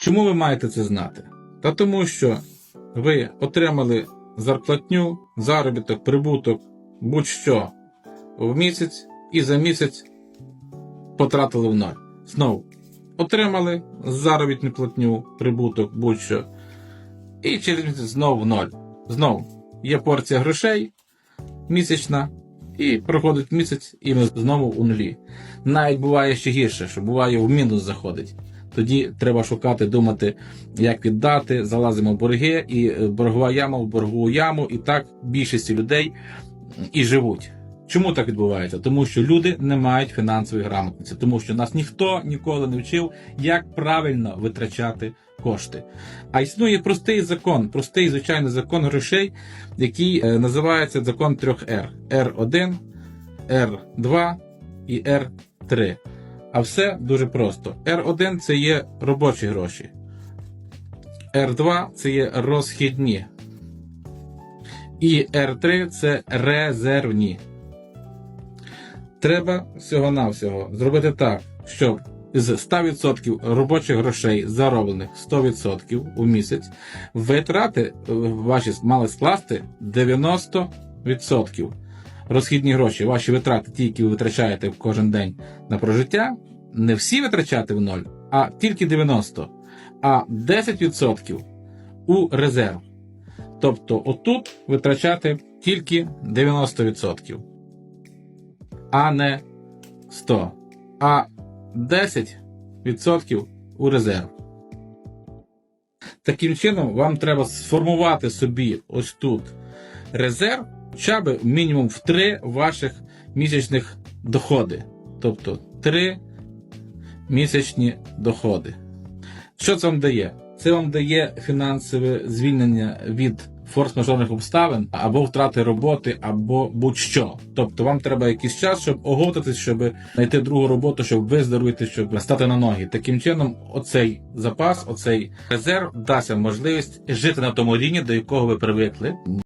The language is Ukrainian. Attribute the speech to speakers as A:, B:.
A: Чому ви маєте це знати? Та тому, що ви отримали зарплатню, заробіток, прибуток, будь-що в місяць і за місяць потратили в ноль. Знову отримали заробітну платню, прибуток, будь-що. І через місяць знову в ноль. Знову є порція грошей місячна, і проходить місяць, і ми знову у нулі. Навіть буває ще гірше, що буває в мінус заходить. Тоді треба шукати, думати, як віддати, залазимо в борги, і е, боргова яма в боргову яму, і так більшості людей і живуть. Чому так відбувається? Тому що люди не мають фінансової грамотності, тому що нас ніхто ніколи не вчив, як правильно витрачати кошти. А існує простий закон, простий звичайний закон грошей, який е, називається закон трьох R. R1, R2 і R3. А все дуже просто. R1 це є робочі гроші. R2 це є розхідні. І R3 це резервні. Треба всього-навсього зробити так, щоб з 100% робочих грошей, зароблених 100% у місяць, витрати е, ваші мали скласти 90%. Розхідні гроші, ваші витрати, ті, які ви витрачаєте кожен день на прожиття, не всі витрачати в ноль, а тільки 90%, а 10% у резерв. Тобто отут витрачати тільки 90%, а не 100%, а 10% у резерв. Таким чином, вам треба сформувати собі ось тут резерв, хоча б мінімум в 3 ваших місячних доходи. Тобто 3 місячні доходи. Що це вам дає? Це вам дає фінансове звільнення від форс-мажорних обставин або втрати роботи, або будь-що. Тобто вам треба якийсь час, щоб оговтатись, щоб знайти другу роботу, щоб виздоровити, щоб стати на ноги. Таким чином, оцей запас, оцей резерв дасть вам можливість жити на тому рівні, до якого ви привикли.